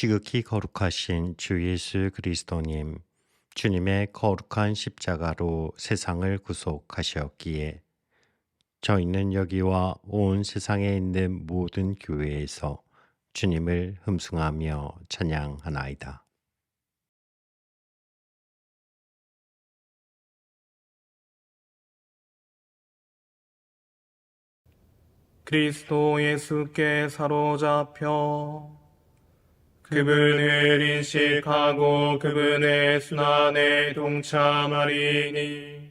지극히 거룩하신 주 예수 그리스도님, 주님의 거룩한 십자가로 세상을 구속하셨기에 저희는 여기와 온 세상에 있는 모든 교회에서 주님을 흠숭하며 찬양하나이다. 그리스도 예수께 사로잡혀 그분을 인식하고 그분의 순환에 동참하리니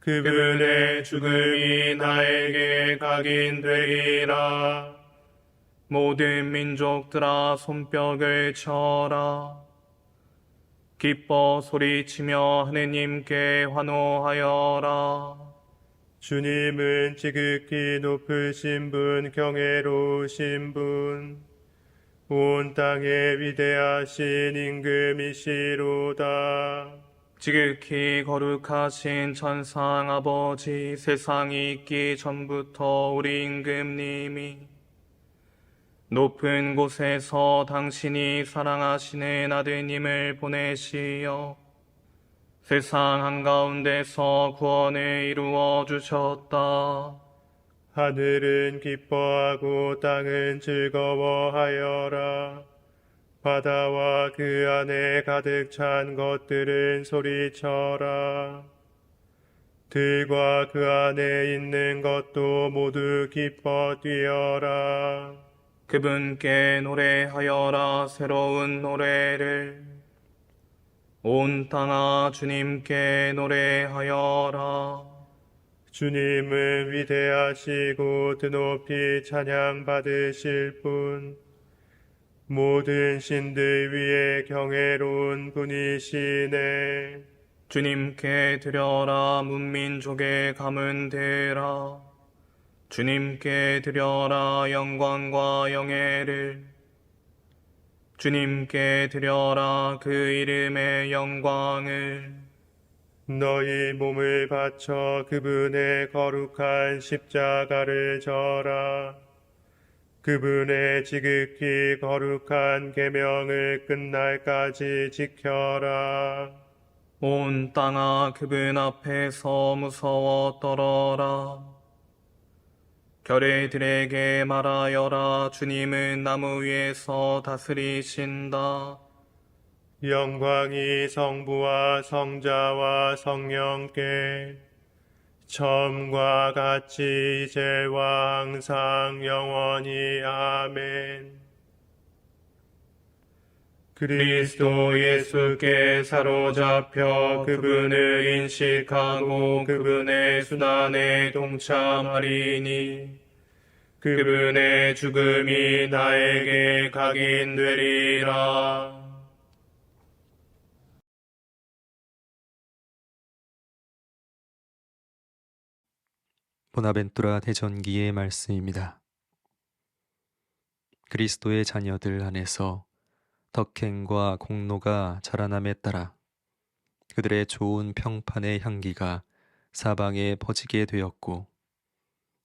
그분의 죽음이 나에게 각인되리라. 모든 민족들아 손뼉을 쳐라. 기뻐 소리치며 하느님께 환호하여라. 주님은 지극히 높으신 분, 경애로우신 분, 온 땅에 위대하신 임금이시로다. 지극히 거룩하신 천상 아버지 세상이 있기 전부터 우리 임금님이 높은 곳에서 당신이 사랑하시는 아드님을 보내시어 세상 한가운데서 구원을 이루어 주셨다. 하늘은 기뻐하고 땅은 즐거워하여라. 바다와 그 안에 가득 찬 것들은 소리쳐라. 들과 그 안에 있는 것도 모두 기뻐 뛰어라. 그분께 노래하여라 새로운 노래를 온 땅아 주님께 노래하여라 주님은 위대하시고 드높이 찬양 받으실 분, 모든 신들 위에 경애로운 분이시네. 주님께 드려라 문민족의 감은 대라. 주님께 드려라 영광과 영예를. 주님께 드려라 그 이름의 영광을 너희 몸을 바쳐 그분의 거룩한 십자가를 져라. 그분의 지극히 거룩한 계명을 끝날까지 지켜라. 온 땅아 그분 앞에서 무서워 떨어라 결의들에게 말하여라 주님은 나무 위에서 다스리신다 영광이 성부와 성자와 성령께 처음과 같이 이제와 항상 영원히 아멘. 그리스도 예수께 사로잡혀 그분을 인식하고 그분의 순환에 동참하리니 그분의 죽음이 나에게 각인되리라. 보나벤투라 대전기의 말씀입니다. 그리스도의 자녀들 안에서 덕행과 공로가 자라남에 따라 그들의 좋은 평판의 향기가 사방에 퍼지게 되었고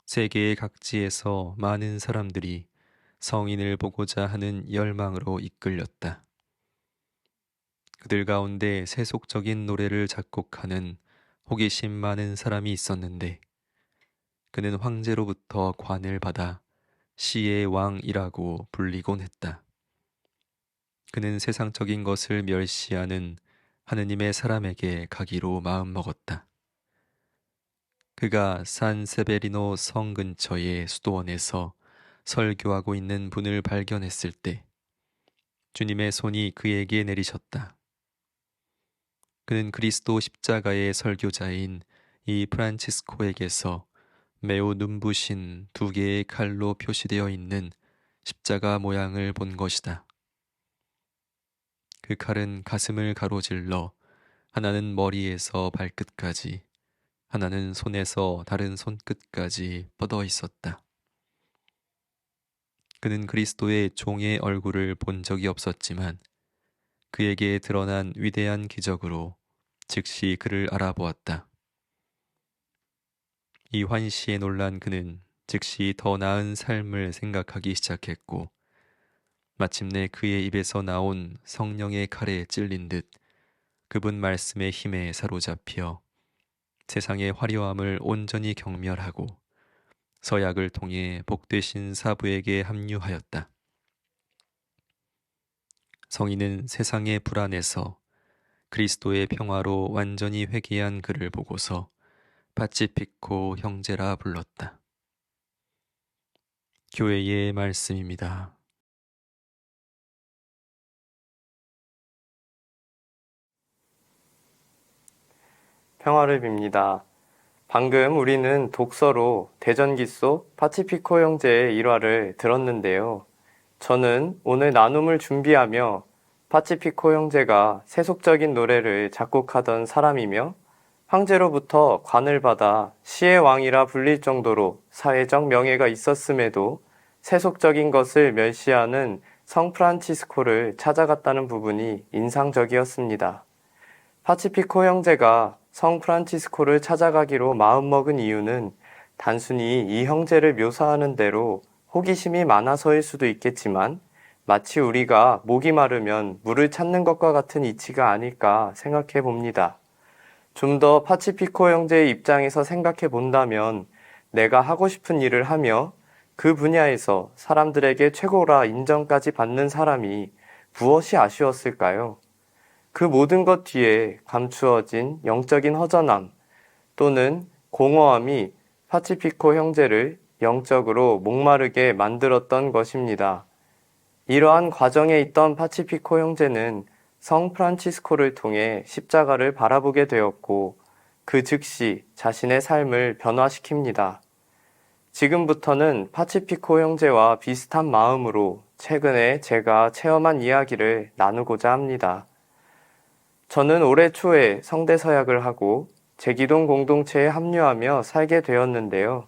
세계의 각지에서 많은 사람들이 성인을 보고자 하는 열망으로 이끌렸다. 그들 가운데 세속적인 노래를 작곡하는 호기심 많은 사람이 있었는데 그는 황제로부터 관을 받아 시의 왕이라고 불리곤 했다. 그는 세상적인 것을 멸시하는 하느님의 사람에게 가기로 마음먹었다. 그가 산 세베리노 성 근처의 수도원에서 설교하고 있는 분을 발견했을 때 주님의 손이 그에게 내리셨다. 그는 그리스도 십자가의 설교자인 이 프란치스코에게서 매우 눈부신 두 개의 칼로 표시되어 있는 십자가 모양을 본 것이다. 그 칼은 가슴을 가로질러 하나는 머리에서 발끝까지, 하나는 손에서 다른 손끝까지 뻗어 있었다. 그는 그리스도의 종의 얼굴을 본 적이 없었지만 그에게 드러난 위대한 기적으로 즉시 그를 알아보았다. 이 환시에 놀란 그는 즉시 더 나은 삶을 생각하기 시작했고 마침내 그의 입에서 나온 성령의 칼에 찔린 듯 그분 말씀의 힘에 사로잡혀 세상의 화려함을 온전히 경멸하고 서약을 통해 복되신 사부에게 합류하였다. 성인은 세상의 불안에서 그리스도의 평화로 완전히 회개한 그를 보고서 파치피코 형제라 불렀다. 교회의 말씀입니다. 평화를 빕니다. 방금 우리는 독서로 대전기 속 파치피코 형제의 일화를 들었는데요. 저는 오늘 나눔을 준비하며 파치피코 형제가 세속적인 노래를 작곡하던 사람이며 황제로부터 관을 받아 시의 왕이라 불릴 정도로 사회적 명예가 있었음에도 세속적인 것을 멸시하는 성 프란치스코를 찾아갔다는 부분이 인상적이었습니다. 파치피코 형제가 성 프란치스코를 찾아가기로 마음먹은 이유는 단순히 이 형제를 묘사하는 대로 호기심이 많아서일 수도 있겠지만 마치 우리가 목이 마르면 물을 찾는 것과 같은 이치가 아닐까 생각해 봅니다. 좀 더 파치피코 형제의 입장에서 생각해 본다면 내가 하고 싶은 일을 하며 그 분야에서 사람들에게 최고라 인정까지 받는 사람이 무엇이 아쉬웠을까요? 그 모든 것 뒤에 감추어진 영적인 허전함 또는 공허함이 파치피코 형제를 영적으로 목마르게 만들었던 것입니다. 이러한 과정에 있던 파치피코 형제는 성 프란치스코를 통해 십자가를 바라보게 되었고 그 즉시 자신의 삶을 변화시킵니다. 지금부터는 파치피코 형제와 비슷한 마음으로 최근에 제가 체험한 이야기를 나누고자 합니다. 저는 올해 초에 성대 서약을 하고 제기동 공동체에 합류하며 살게 되었는데요.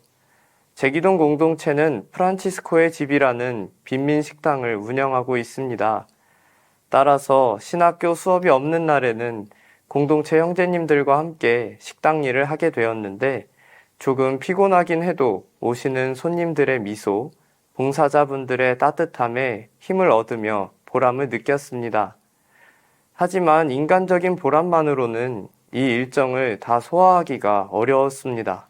제기동 공동체는 프란치스코의 집이라는 빈민 식당을 운영하고 있습니다. 따라서 신학교 수업이 없는 날에는 공동체 형제님들과 함께 식당 일을 하게 되었는데 조금 피곤하긴 해도 오시는 손님들의 미소, 봉사자분들의 따뜻함에 힘을 얻으며 보람을 느꼈습니다. 하지만 인간적인 보람만으로는 이 일정을 다 소화하기가 어려웠습니다.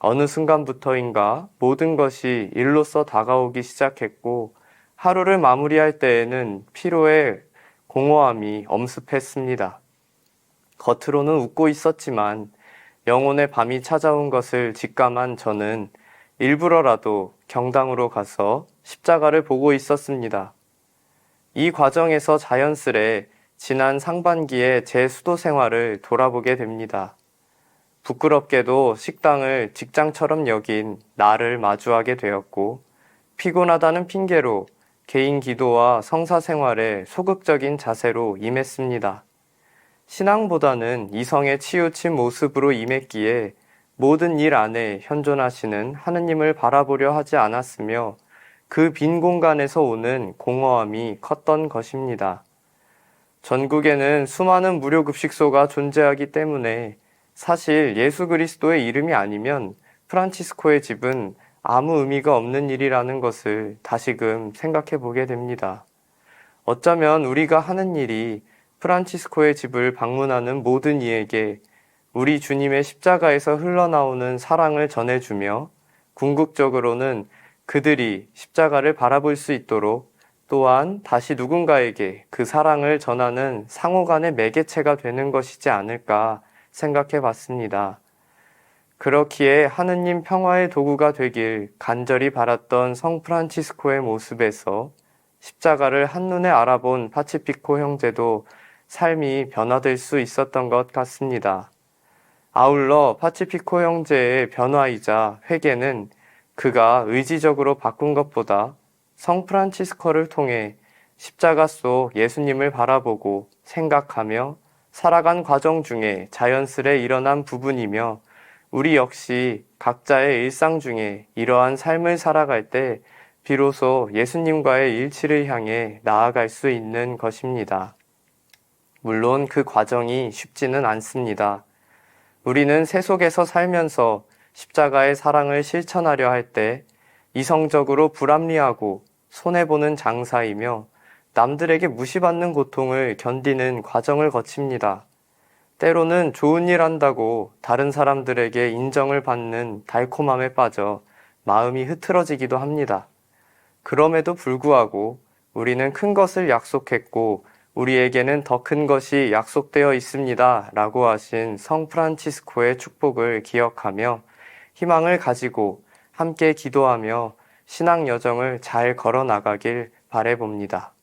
어느 순간부터인가 모든 것이 일로써 다가오기 시작했고 하루를 마무리할 때에는 피로에 공허함이 엄습했습니다. 겉으로는 웃고 있었지만 영혼의 밤이 찾아온 것을 직감한 저는 일부러라도 경당으로 가서 십자가를 보고 있었습니다. 이 과정에서 자연스레 지난 상반기에 제 수도 생활을 돌아보게 됩니다. 부끄럽게도 식당을 직장처럼 여긴 나를 마주하게 되었고 피곤하다는 핑계로 개인 기도와 성사 생활에 소극적인 자세로 임했습니다. 신앙보다는 이성에 치우친 모습으로 임했기에 모든 일 안에 현존하시는 하느님을 바라보려 하지 않았으며 그 빈 공간에서 오는 공허함이 컸던 것입니다. 전국에는 수많은 무료급식소가 존재하기 때문에 사실 예수 그리스도의 이름이 아니면 프란치스코의 집은 아무 의미가 없는 일이라는 것을 다시금 생각해 보게 됩니다. 어쩌면 우리가 하는 일이 프란치스코의 집을 방문하는 모든 이에게 우리 주님의 십자가에서 흘러나오는 사랑을 전해주며 궁극적으로는 그들이 십자가를 바라볼 수 있도록 또한 다시 누군가에게 그 사랑을 전하는 상호 간의 매개체가 되는 것이지 않을까 생각해 봤습니다. 그렇기에 하느님 평화의 도구가 되길 간절히 바랐던 성 프란치스코의 모습에서 십자가를 한눈에 알아본 파치피코 형제도 삶이 변화될 수 있었던 것 같습니다. 아울러 파치피코 형제의 변화이자 회개는 그가 의지적으로 바꾼 것보다 성 프란치스코를 통해 십자가 속 예수님을 바라보고 생각하며 살아간 과정 중에 자연스레 일어난 부분이며 우리 역시 각자의 일상 중에 이러한 삶을 살아갈 때 비로소 예수님과의 일치를 향해 나아갈 수 있는 것입니다. 물론 그 과정이 쉽지는 않습니다. 우리는 세속에서 살면서 십자가의 사랑을 실천하려 할 때 이성적으로 불합리하고 손해보는 장사이며 남들에게 무시받는 고통을 견디는 과정을 거칩니다. 때로는 좋은 일 한다고 다른 사람들에게 인정을 받는 달콤함에 빠져 마음이 흐트러지기도 합니다. 그럼에도 불구하고 우리는 큰 것을 약속했고 우리에게는 더 큰 것이 약속되어 있습니다. 라고 하신 성 프란치스코의 축복을 기억하며 희망을 가지고 함께 기도하며 신앙 여정을 잘 걸어 나가길 바래봅니다.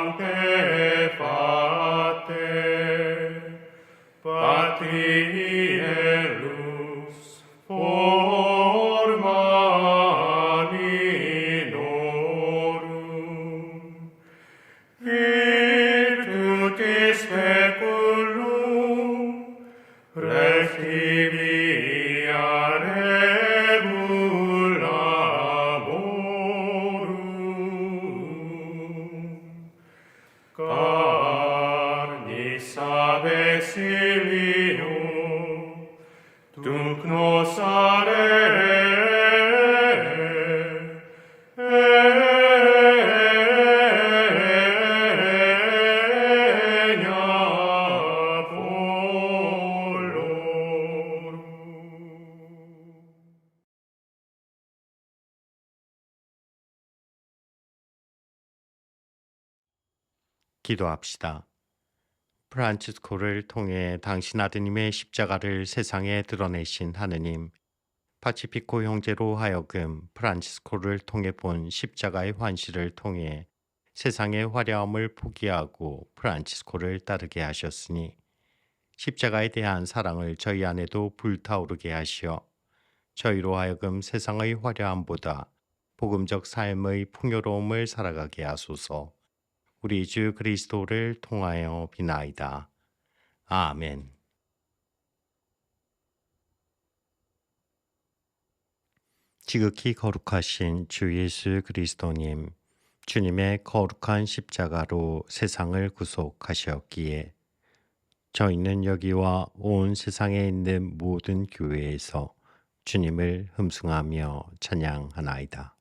งเตฟา Carnis ab exilium Tunc nos regna polorum. 기도합시다. 프란치스코를 통해 당신 아드님의 십자가를 세상에 드러내신 하느님, 파치피코 형제로 하여금 프란치스코를 통해 본 십자가의 환시를 통해 세상의 화려함을 포기하고 프란치스코를 따르게 하셨으니 십자가에 대한 사랑을 저희 안에도 불타오르게 하시어 저희로 하여금 세상의 화려함보다 복음적 삶의 풍요로움을 살아가게 하소서. 우리 주 그리스도를 통하여 비나이다. 아멘. 지극히 거룩하신 주 예수 그리스도님, 주님의 거룩한 십자가로 세상을 구속하셨기에 저희는 여기와 온 세상에 있는 모든 교회에서 주님을 흠숭하며 찬양하나이다.